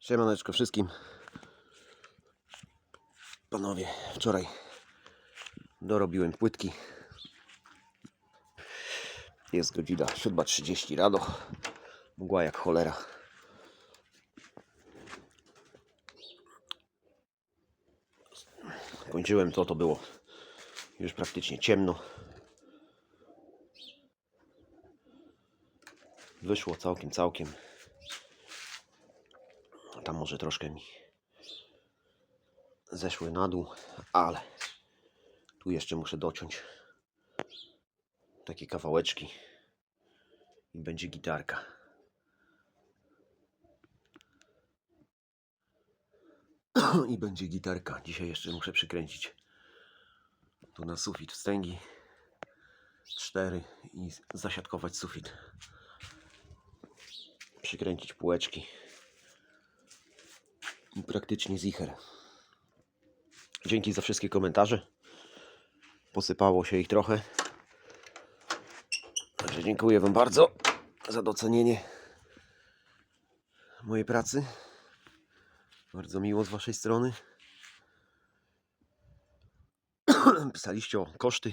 Siemaneczko wszystkim. Panowie, wczoraj dorobiłem płytki. Jest godzina 7.30 rano. Mgła jak cholera. Kończyłem to, to było już praktycznie ciemno. Wyszło całkiem, całkiem. Tam może troszkę mi zeszły na dół, ale tu jeszcze muszę dociąć takie kawałeczki i będzie gitarka. I będzie gitarka. Dzisiaj jeszcze muszę przykręcić tu na sufit wstęgi cztery i zasiadkować sufit. Przykręcić półeczki praktycznie zicher. Dzięki za wszystkie komentarze. Posypało się ich trochę. Także dziękuję Wam bardzo za docenienie mojej pracy. Bardzo miło z Waszej strony. Pisaliście o koszty.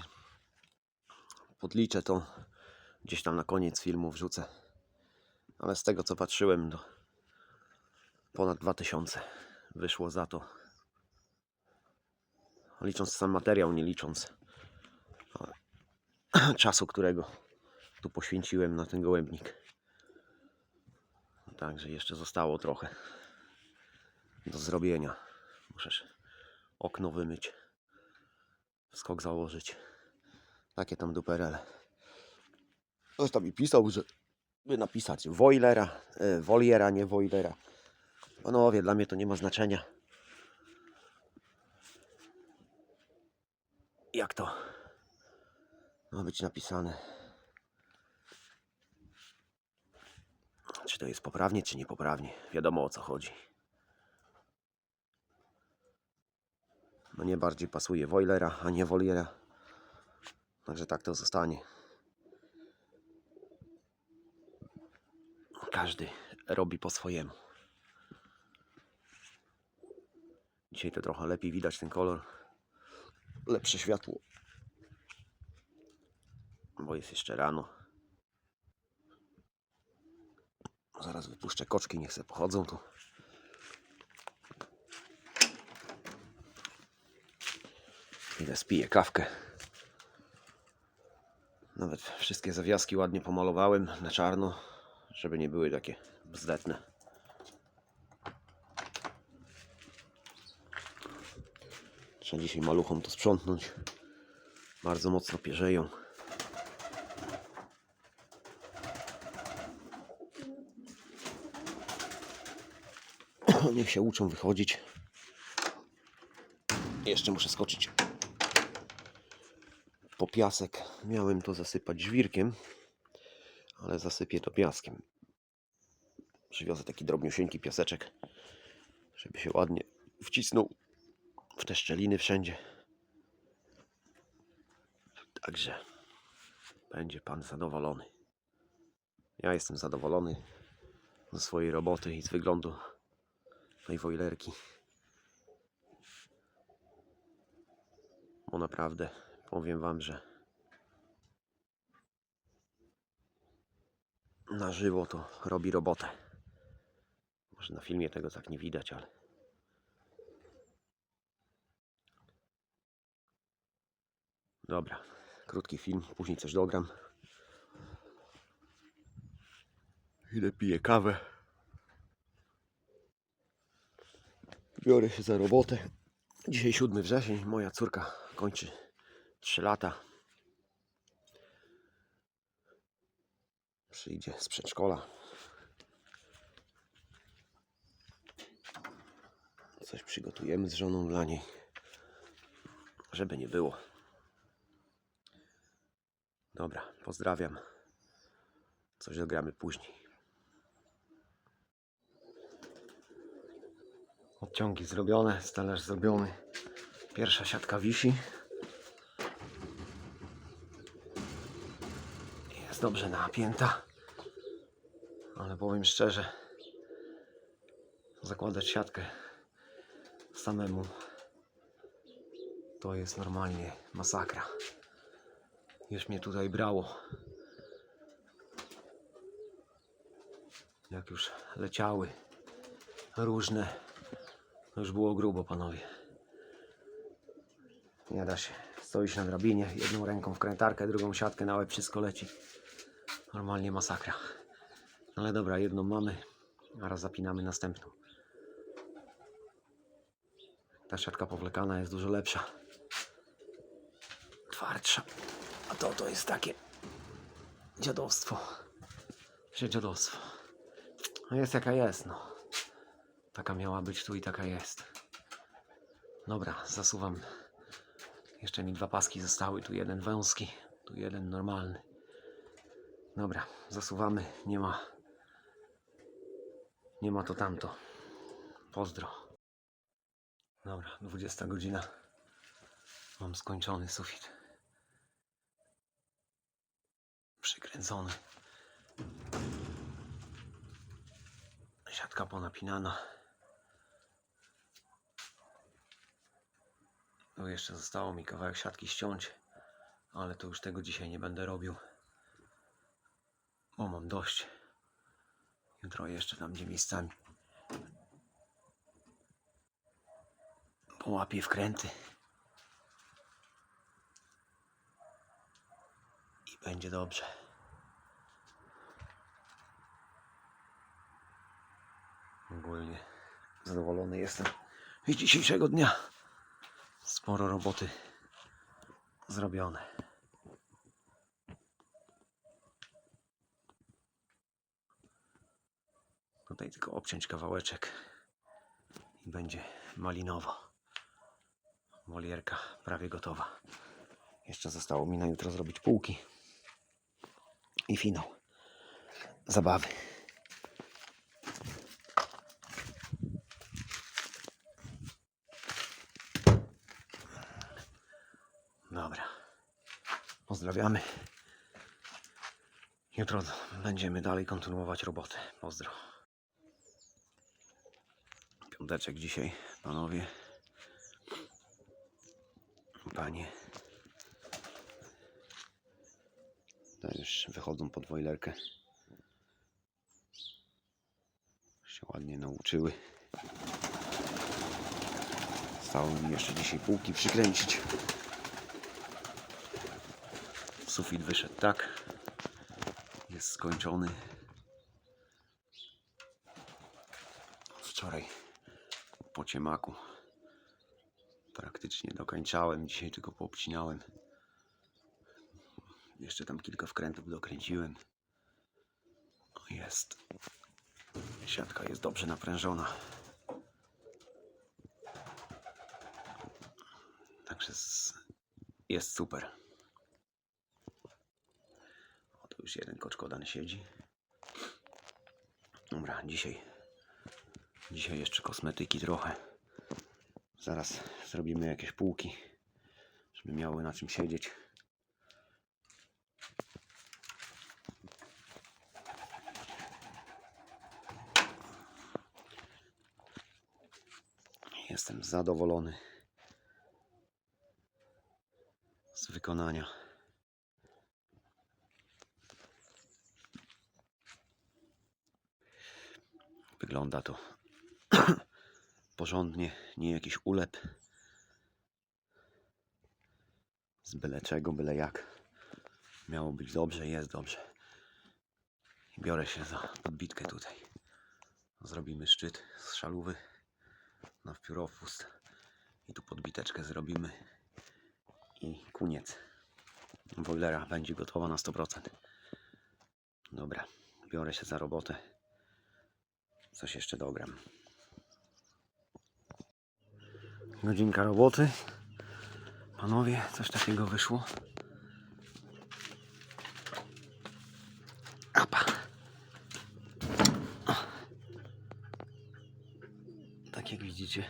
Podliczę to gdzieś tam na koniec filmu wrzucę. Ale z tego co patrzyłem, to ponad 2000 wyszło za to. Licząc sam materiał, nie licząc czasu, którego tu poświęciłem na ten gołębnik. Także jeszcze zostało trochę do zrobienia. Muszę okno wymyć, skok założyć. Takie tam duperele. Ktoś tam mi pisał, że by napisać Woilera, e, Woliera, nie Woilera. Panowie, dla mnie to nie ma znaczenia. Jak to ma być napisane? Czy to jest poprawnie, czy niepoprawnie? Wiadomo o co chodzi. Mnie bardziej pasuje Woilera, a nie Woliera. Także tak to zostanie. Każdy robi po swojemu. Dzisiaj to trochę lepiej widać ten kolor. Lepsze światło. Bo jest jeszcze rano. Zaraz wypuszczę koczki, niech se pochodzą tu. Idę spiję kawkę. Nawet wszystkie zawiaski ładnie pomalowałem na czarno, żeby nie były takie bzdetne. Trzeba dzisiaj maluchom to sprzątnąć. Bardzo mocno pierzeją. Niech się uczą wychodzić. Jeszcze muszę skoczyć po piasek. Miałem to zasypać żwirkiem, ale zasypię to piaskiem. Przywiozę taki drobniusieńki piaseczek, żeby się ładnie wcisnął w te szczeliny wszędzie. Także będzie pan zadowolony. Ja jestem zadowolony ze swojej roboty i z wyglądu tej wojlerki. Bo naprawdę powiem wam, że na żywo to robi robotę. Może na filmie tego tak nie widać, ale Dobra, krótki film, później coś dogram. Idę piję kawę. Biorę się za robotę. Dzisiaj 7 wrzesień, moja córka kończy 3 lata. Przyjdzie z przedszkola. Coś przygotujemy z żoną dla niej, żeby nie było. Dobra, pozdrawiam. Coś dogramy później. Odciągi zrobione, stelaż zrobiony. Pierwsza siatka wisi. Jest dobrze napięta. Ale powiem szczerze, zakładać siatkę samemu to jest normalnie masakra. Już mnie tutaj brało. Jak już leciały różne, już było grubo, panowie. Nie da się. Stoisz na drabinie, jedną ręką wkrętarkę, drugą siatkę na łeb, wszystko leci. Normalnie masakra. Ale dobra, jedną mamy, a raz zapinamy następną. Ta siatka powlekana jest dużo lepsza. Twardsza. A to to jest takie dziadostwo. Że dziadostwo. No jest jaka jest, no. Taka miała być tu i taka jest. Dobra, zasuwam. Jeszcze mi dwa paski zostały. Tu jeden wąski, tu jeden normalny. Dobra, zasuwamy. Nie ma. Nie ma to tamto. Pozdro. Dobra, 20 godzina. Mam skończony sufit. Przykręcony. Siatka ponapinana. Tu jeszcze zostało mi kawałek siatki ściąć, ale to już tego dzisiaj nie będę robił. Bo mam dość. Jutro jeszcze tam gdzie miejscami. Połapię wkręty. Będzie dobrze. Ogólnie zadowolony jestem z dzisiejszego dnia. Sporo roboty zrobione. Tutaj tylko obciąć kawałeczek i będzie malinowo. Wolierka prawie gotowa. Jeszcze zostało mi na jutro zrobić półki i finał zabawy. Dobra. Pozdrawiamy. Jutro będziemy dalej kontynuować robotę. Pozdro. Piąteczek dzisiaj, panowie. Panie. To już wychodzą pod wojlerkę. Się ładnie nauczyły. Stało mi jeszcze dzisiaj półki przykręcić. Sufit wyszedł tak. Jest skończony. Wczoraj po ciemaku praktycznie dokończałem. Dzisiaj tylko poobcinałem. Jeszcze tam kilka wkrętów dokręciłem. Jest. Siatka jest dobrze naprężona. Także jest super. O, tu już jeden koczkodan siedzi. Dobra, dzisiaj. Dzisiaj jeszcze kosmetyki trochę. Zaraz zrobimy jakieś półki, żeby miały na czym siedzieć. Jestem zadowolony z wykonania. Wygląda to porządnie, nie jakiś ulep z byle czego, byle jak. Miało być dobrze, jest dobrze. Biorę się za podbitkę tutaj. Zrobimy szczyt z szalówy na wpiórowóz i tu podbiteczkę zrobimy i koniec. Boilera będzie gotowa na 100%. Dobra, biorę się za robotę. Coś jeszcze dogram. Godzinka roboty. Panowie, coś takiego wyszło. Tak jak widzicie.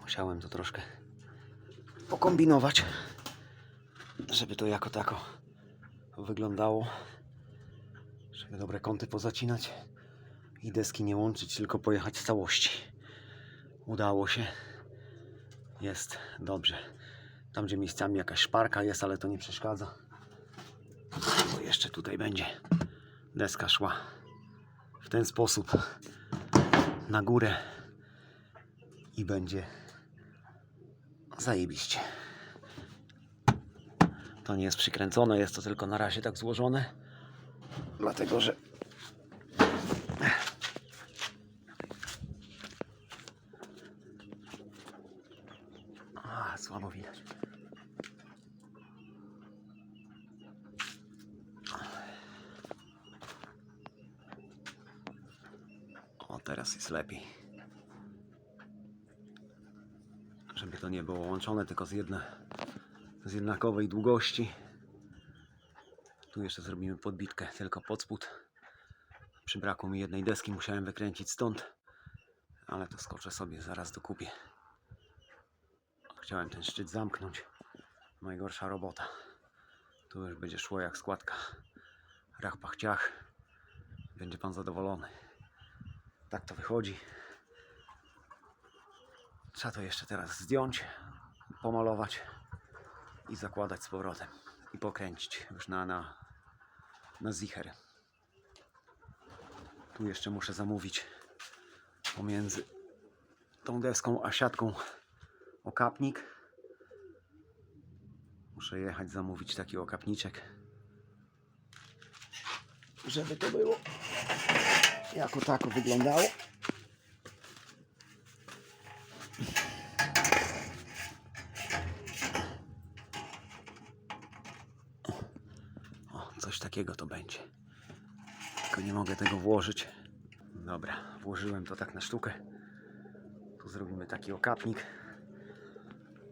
Musiałem to troszkę pokombinować, żeby to jako tako wyglądało. Żeby dobre kąty pozacinać. i deski nie łączyć, tylko pojechać w całości. Udało się. Jest dobrze. Tam, gdzie miejscami jakaś szparka jest, ale to nie przeszkadza. Bo jeszcze tutaj będzie deska szła w ten sposób na górę i będzie zajebiście. To nie jest przykręcone, jest to tylko na razie tak złożone. Dlatego, że A, słabo widać. O, teraz jest lepiej. Żeby to nie było łączone tylko z, jedne, z jednakowej długości. Tu jeszcze zrobimy podbitkę tylko pod spód. Przybrakło mi jednej deski, musiałem wykręcić stąd. Ale to skoczę sobie, zaraz dokupię. Chciałem ten szczyt zamknąć. Najgorsza robota. Tu już będzie szło jak składka. Rach pach ciach. Będzie pan zadowolony. Tak to wychodzi. Trzeba to jeszcze teraz zdjąć, pomalować i zakładać z powrotem. I pokręcić już na, na, na zicher. Tu jeszcze muszę zamówić pomiędzy tą deską a siatką okapnik. Muszę jechać zamówić taki okapniczek. Żeby to było jako tako wyglądało. O, coś takiego to będzie. Tylko nie mogę tego włożyć. Dobra, włożyłem to tak na sztukę. Tu zrobimy taki okapnik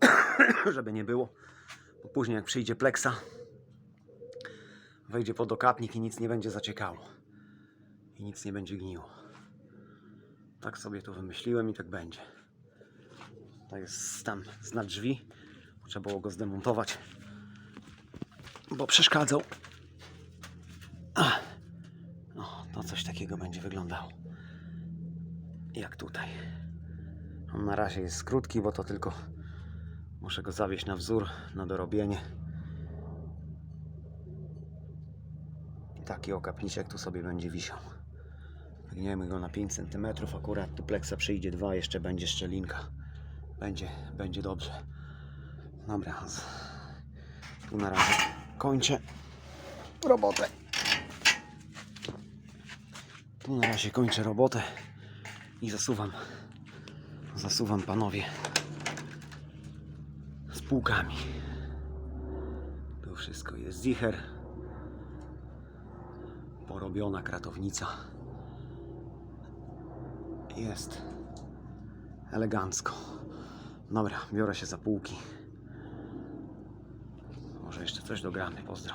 żeby nie było. Bo później jak przyjdzie pleksa, wejdzie pod okapnik i nic nie będzie zaciekało. I nic nie będzie gniło. Tak sobie to wymyśliłem i tak będzie. To jest tam znak drzwi. Trzeba było go zdemontować, bo przeszkadzał. No, to coś takiego będzie wyglądało. Jak tutaj. On na razie jest krótki, bo to tylko Muszę go zawieźć na wzór, na dorobienie. I taki okapniczek tu sobie będzie wisiał. Wygniemy go na 5 cm, akurat tu pleksa przyjdzie 2, jeszcze będzie szczelinka. Będzie, będzie dobrze. Dobra, tu na razie kończę robotę. Tu na razie kończę robotę i zasuwam, zasuwam panowie z półkami. Tu wszystko jest zicher. Porobiona kratownica. Jest elegancko. Dobra, biorę się za półki. Może jeszcze coś dogramy. Pozdro.